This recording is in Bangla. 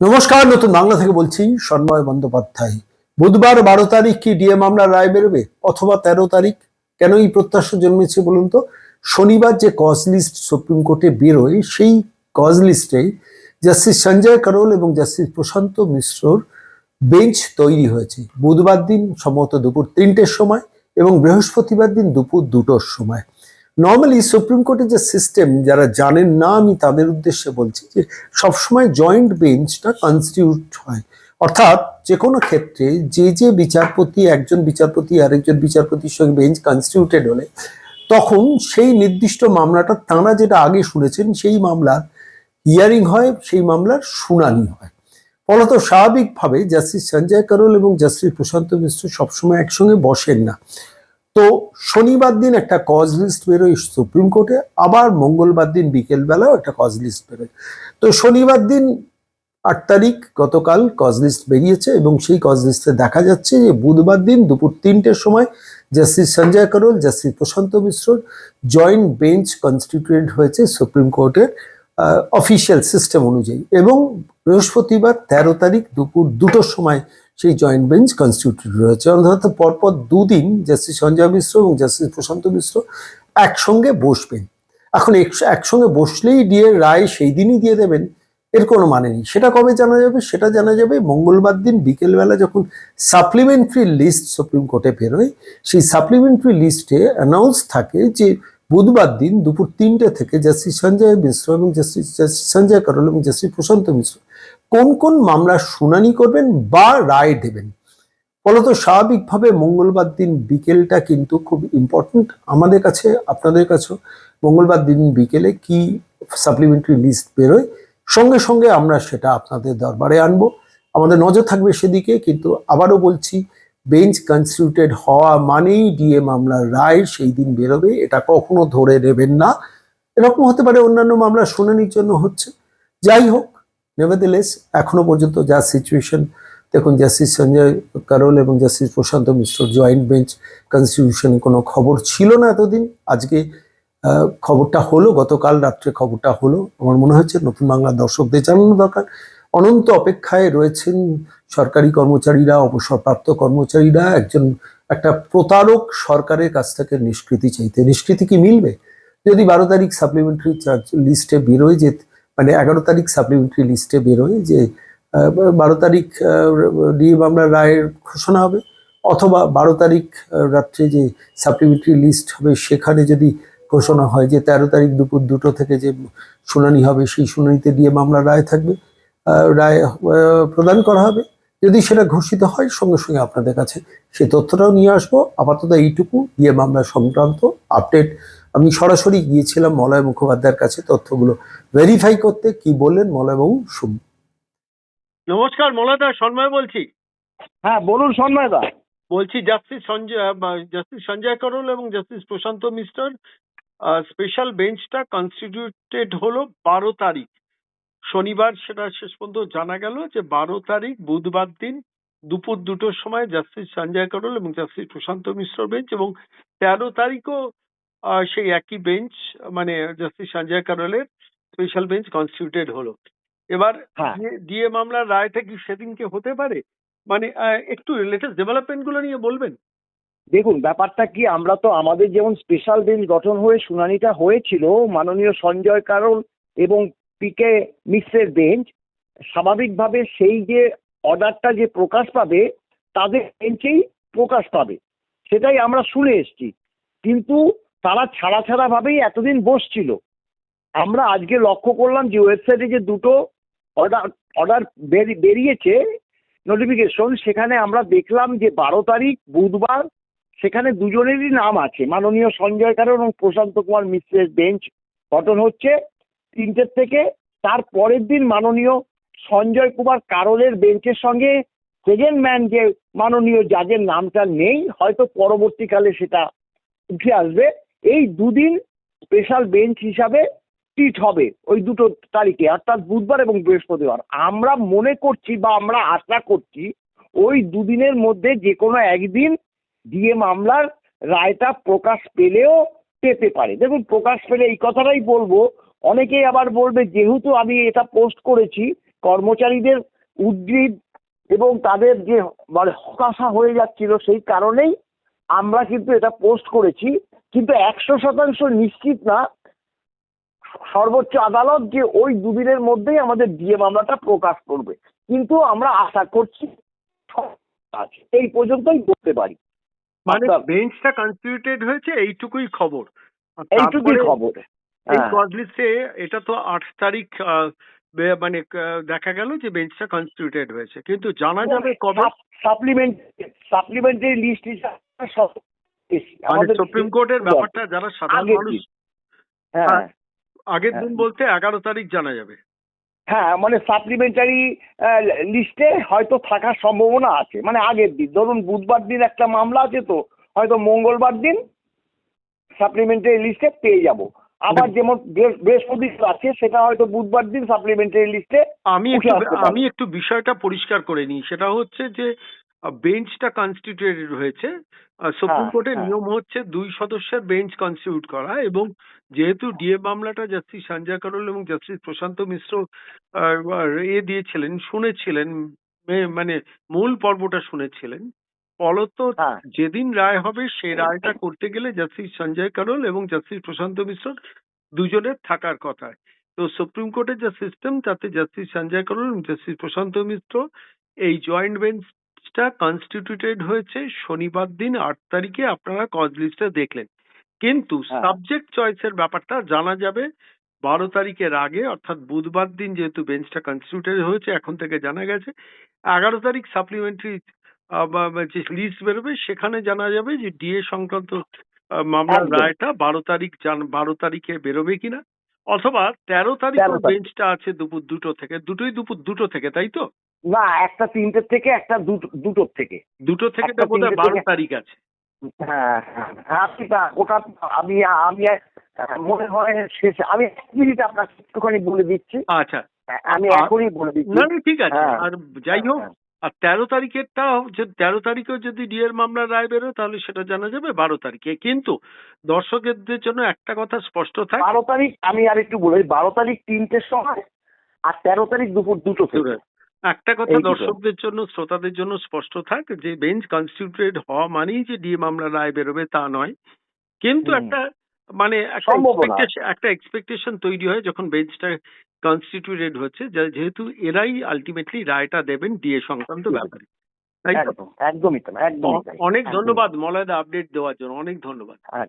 নমস্কার, নতুন বাংলা থেকে বলছি সন্ময় বন্দ্যোপাধ্যায়। বুধবার বারো তারিখ কি ডিএ মামলার রায় বেরোবে অথবা তেরো তারিখ? কেন এই প্রত্যাশা জন্মেছে বলুন তো? শনিবার যে কজ লিস্ট সুপ্রিম কোর্টে বেরোয়, সেই কজ লিস্টে জাস্টিস সঞ্জয় করোল এবং জাস্টিস প্রশান্ত মিশ্রর বেঞ্চ তৈরি হয়েছে। বুধবার দিন সম্ভবত দুপুর তিনটের সময় এবং বৃহস্পতিবার দিন দুপুর দুটোর সময়। নর্মালি সুপ্রিম কোর্টের যে সিস্টেম যারা জানেন না, আমি তাদের উদ্দেশ্যে বলছি যে সবসময় জয়েন্ট বেঞ্চটা কনস্টিটিউট হয়। অর্থাৎ যে কোনো ক্ষেত্রে যে যে বিচারপতি, একজন বিচারপতি, আরেকজন বিচারপতির সঙ্গে বেঞ্চ কনস্টিটিউটেড হলে, তখন সেই নির্দিষ্ট মামলাটা তাঁরা যেটা আগে শুনেছেন, সেই মামলার হিয়ারিং হয়, সেই মামলার শুনানি হয়। ফলত স্বাভাবিকভাবে জাস্টিস সঞ্জয় করোল এবং জাস্টিস প্রশান্ত মিশ্র সবসময় একসঙ্গে বসেন না। তো শনিবার দিন একটা কজ লিস্ট বেরোয় সুপ্রিম কোর্টে, আবার মঙ্গলবার দিন বিকেলবেলাও একটা কজ লিস্ট বেরোয়। তো শনিবার দিন আট তারিখ গতকাল কজ লিস্ট বেরিয়েছে এবং সেই কজ লিস্টে দেখা যাচ্ছে যে বুধবার দিন দুপুর তিনটের সময় জাস্টিস সঞ্জয় করোল জাস্টিস প্রশান্ত মিশ্রর জয়েন্ট বেঞ্চ কনস্টিটিউটেড হয়েছে সুপ্রিম কোর্টের অফিসিয়াল সিস্টেম অনুযায়ী এবং বৃহস্পতিবার তেরো তারিখ দুপুর দুটোর সময় সেই জয়েন্ট বেঞ্চ কনস্টিটিউটেড রয়েছে। অর্থাৎ পরপর দুদিন জাস্টিস সঞ্জয় মিশ্র এবং জাস্টিস প্রশান্ত মিশ্র একসঙ্গে বসবেন। এখন এক- একসঙ্গে বসলেই দিয়ে রায় সেই দিনই দিয়ে দেবেন। এর কোনো মানে নেই। সেটা কবে জানা যাবে? সেটা জানা যাবে মঙ্গলবার দিন বিকেলবেলা যখন সাপ্লিমেন্টারি লিস্ট সুপ্রিম কোর্টে বেরোয়, সেই সাপ্লিমেন্টারি লিস্টে অ্যানাউন্স থাকে যে বুধবার দিন দুপুর তিনটে থেকে জাস্টিস সঞ্জয় মিশ্র এবং জাস্টিস সঞ্জয় করল এবং জাস্টিস প্রশান্ত মিশ্র। কোন কোন মামলার শুনানি করবেন বা রায় দেবেন? ফলত স্বাভাবিকভাবে মঙ্গলবার দিন বিকেলটা কিন্তু খুব ইম্পর্ট্যান্ট আমাদের কাছে, আপনাদের কাছেও। মঙ্গলবার দিন বিকেলে কি সাপ্লিমেন্টারি লিস্ট বেরোয়? সঙ্গে সঙ্গে আমরা সেটা আপনাদের দরবারে আনব। আমাদের নজর থাকবে সেদিকে, কিন্তু আবারও বলছি বেঞ্চ কনস্টিটিউটেড হওয়া মানেই ডিএ মামলার রায় সেই দিন বেরোবে, এটা কখনো ধরে নেবেন না। এরকম হতে পারে অন্যান্য মামলা শুনানির জন্য হচ্ছে। যাই হোক নেভারদিলেস এখনও পর্যন্ত যা সিচুয়েশন দেখুন জাস্টিস সঞ্জয় কারোল এবং justice Prashant Mishra joint bench কনস্টিটিউশনে কোনো খবর ছিল না এতদিন। আজকে খবরটা হলো, গতকাল রাত্রে খবরটা হলো। আমার মনে হচ্ছে নতুন বাংলার দর্শকদের জানানো দরকার। অনন্ত অপেক্ষায় রয়েছেন সরকারি কর্মচারীরা, অবসরপ্রাপ্ত কর্মচারীরা, একজন, একটা প্রতারক সরকারের কাছ থেকে নিষ্কৃতি চাইতে। নিষ্কৃতি কি মিলবে? যদি বারো তারিখ সাপ্লিমেন্টারি লিস্টে বেরোয় যে মানে এগারো তারিখ সাপ্লিমেন্টারি লিস্টে বেরোয় যে বারো তারিখ ডিএ মামলার রায়ের ঘোষণা হবে, অথবা বারো তারিখ রাত্রে যে সাপ্লিমেন্টারি লিস্ট হবে, সেখানে যদি ঘোষণা হয় যে তেরো তারিখ দুপুর দুটো থেকে যে শুনানি হবে, সেই শুনানিতে দিয়ে মামলার রায় থাকবে। রায় প্রদান করা হবে। যদি সেটা ঘোষিত হয় সঙ্গে সঙ্গে আপনাদের কাছে সেই তথ্যটাও নিয়ে আসব। আপাতত এইটুকু দিয়ে মামলা সংক্রান্ত আপডেট। আমি সরাসরি গিয়েছিলাম মলয় মুখোপাধ্যায়ের কাছে তথ্যগুলো ভেরিফাই করতে। কি বললেন মলয়বাবু? শুন। নমস্কার মলাদা সন্ময় বলছি। হ্যাঁ বলুন সন্ময় দা। বলছি জাস্টিস সঞ্জয় জাস্টিস সঞ্জয় করল এবং জাস্টিস প্রশান্ত মিশ্রর স্পেশাল বেঞ্চটা কনস্টিটিউটেড হলো বারো তারিখ। শনিবার সেটা শেষ পর্যন্ত জানা গেল যে বারো তারিখ বুধবার দিন দুপুর দুটোর সময় জাস্টিস সঞ্জয় করল এবং জাস্টিস প্রশান্ত মিশ্র বেঞ্চ এবং তেরো তারিখও সেই একই বেঞ্চ মানে জাস্টিস সঞ্জয় করলের স্পেশাল বেঞ্চ কনস্টিটিউটেড হলো। এবার হ্যাঁ। ডিএ মামলার রায়টা কি সেদিনকে হতে পারে? মানে একটু লেটেস্ট ডেভেলপমেন্টগুলো নিয়ে বলবেন। দেখুন ব্যাপারটা কি আমরা তো আমাদের যেমন স্পেশাল বেঞ্চ গঠন হয়ে শুনানিটা হয়েছিল মাননীয় সঞ্জয় কারণ এবং পিকে মিশ্রের বেঞ্চ, স্বাভাবিকভাবে সেই যে অর্ডারটা যে প্রকাশ পাবে, তাদের বেঞ্চেই প্রকাশ পাবে। সেটাই আমরা শুনে এসেছি। কিন্তু তারা ছাড়া ছাড়া ভাবেই এতদিন বসছিল। আমরা আজকে লক্ষ্য করলাম যে ওয়েবসাইটে যে দুটো অর্ডার অর্ডার বেরিয়েছে নোটিফিকেশন, সেখানে আমরা দেখলাম যে বারো তারিখ, বুধবার, সেখানে দুজনেরই নাম আছে। মাননীয় সঞ্জয় কারণ এবং প্রশান্ত কুমার মিশ্রের বেঞ্চ গঠন হচ্ছে। তিনটের থেকে তার পরের দিন মাননীয় সঞ্জয় কুমার কারলের বেঞ্চের সঙ্গে সেকেন্ড ম্যান যে মাননীয় জাজের নামটা নেই, হয়তো পরবর্তীকালে সেটা উঠে আসবে। এই দুদিন স্পেশাল বেঞ্চ হিসাবে ট্রিট হবে ওই দুটো তারিখে, অর্থাৎ বুধবার এবং বৃহস্পতিবার। আমরা মনে করছি বা আমরা আশা করছি ওই দুদিনের মধ্যে যে কোনো একদিন ডিএ মামলার রায়টা প্রকাশ পেলেও পেতে পারে। দেখুন, প্রকাশ পেলে এই কথাটাই বলব অনেকেই আবার বলবে যেহেতু আমি এটা পোস্ট করেছি কর্মচারীদের উদ্গ্রীব এবং তাদের যে মানে হতাশা হয়ে যাচ্ছিল সেই কারণেই আমরা কিন্তু এটা পোস্ট করেছি। কিন্তু একশো শতাংশ নিশ্চিত না সর্বোচ্চ আদালত যে ওই দুদিনের মধ্যেই আমাদের ডিএ মামলাটা প্রকাশ করবে। কিন্তু আমরা আশা করছি এই পর্যন্তই বলতে পারি। মানে বেঞ্চটা কনস্টিটিউটেড হয়েছে এইটুকুই খবর। এইটুকুই খবর। এই হ্যাঁ। কজ লিস্টে এটা তো আট তারিখ মানে দেখা গেল যে বেঞ্চটা কনস্টিটিউটেড হয়েছে। কিন্তু জানা যাবে কবে? সাপ্লিমেন্ট সাপ্লিমেন্টারি লিস্ট মানে সুপ্রিম কোর্টের ব্যাপারটা যারা সাধারণ মানুষ হ্যাঁ আগের হ্যাঁ। দিন বলতে এগারো তারিখ জানা যাবে। হ্যাঁ মানে সাপ্লিমেন্টারি লিস্টে হয়তো থাকার সম্ভাবনা আছে। মানে আগের দিন। ধরুন বুধবার দিন একটা মামলা আছে তো হয়তো মঙ্গলবার দিন সাপ্লিমেন্টারি লিস্টে পেয়ে যাব। আবার যেমন বৃহ- বৃহস্পতিবার আছে সেটা হয়তো বুধবার দিন সাপ্লিমেন্টারি লিস্টে আমি আমি একটু বিষয়টা পরিষ্কার করে নিই। সেটা হচ্ছে যে বেঞ্চটা কনস্টিটিউটেড হয়েছে। সুপ্রিম হ্যাঁ, কোর্টের হ্যাঁ। নিয়ম হচ্ছে দুই সদস্যের বেঞ্চ কনস্টিটিউট করা এবং যেহেতু ডিএ মামলাটা জাস্টিস সঞ্জয় করল এবং জাস্টিস প্রশান্ত মিশ্র এ দিয়েছিলেন শুনেছিলেন মানে মূল পর্বটা শুনেছিলেন ফলত হ্যাঁ। যেদিন রায় হবে সে রায়টা করতে গেলে জাস্টিস সঞ্জয় করল এবং জাস্টিস প্রশান্ত মিশ্র দুজনের থাকার কথা। তো সুপ্রিম কোর্টের যা সিস্টেম তাতে জাস্টিস সঞ্জয় করল এবং জাস্টিস প্রশান্ত মিশ্র এই জয়েন্ট বেঞ্চটা কনস্টিটিউটেড হয়েছে। শনিবার দিন আট তারিখে আপনারা কজ লিস্টে দেখলেন। কিন্তু হ্যাঁ। সাবজেক্ট চয়েসের ব্যাপারটা জানা যাবে বারো তারিখের আগে অর্থাৎ বুধবার দিন যেহেতু বেঞ্চটা কনস্টিটিউটেড হয়েছে এখন থেকে জানা গেছে। এগারো তারিখ সাপ্লিমেন্টারি যে লিস্ট বেরোবে সেখানে জানা যাবে যে ডিএ সংক্রান্ত মামলার রায়টা বারো তারিখ জান- বারো তারিখে বেরোবে কিনা? অথবা তেরো তারিখ। বেঞ্চটা আছে দুপুর দুটো থেকে দুটোই দুপুর দুটো থেকে তাই তো? না একটা তিনটের থেকে একটা দুটো দুটোর থেকে। দুটো থেকে একটা বোধ বারো তারিখ আছে। হ্যাঁ হ্যাঁ হ্যাঁ, ওটা আমি আমি মনে হয় শেষ আমি এক মিনিট আপনাকে একটুখানি বলে দিচ্ছি। আচ্ছা। আমি এখনই বলে দিচ্ছি। না ঠিক আছে। হ্যাঁ। আর যাই হোক হ্যাঁ। আর তেরো তারিখেরটা যে তেরো তারিখেও যদি ডিএর মামলার রায় বেরোয় তাহলে সেটা জানা যাবে বারো তারিখে। কিন্তু দর্শকদের জন্য একটা কথা স্পষ্ট থাক বারো তারিখ আমি আর একটু বলি বারো তারিখ তিনটের সময় আর তেরো তারিখ দুপুর দুটো একটা কথা দর্শকদের জন্য শ্রোতাদের জন্য স্পষ্ট থাক যে বেঞ্চ কনস্টিটিউটেড হওয়া মানেই যে ডিএ মামলা রায় বেরোবে তা নয়। কিন্তু একটা মানে একটা এক্সপেকটেশন তৈরি হয় যখন বেঞ্চটা কনস্টিটিউটেড হচ্ছে যেহেতু এরাই আলটিমেটলি রায়টা দেবেন ডিএ সংক্রান্ত ব্যাপারে। তাই তো? একদম একদমই তাই অনেক ধন্যবাদ মলয়দা আপডেট দেওয়ার জন্য অনেক ধন্যবাদ। হ্যাঁ।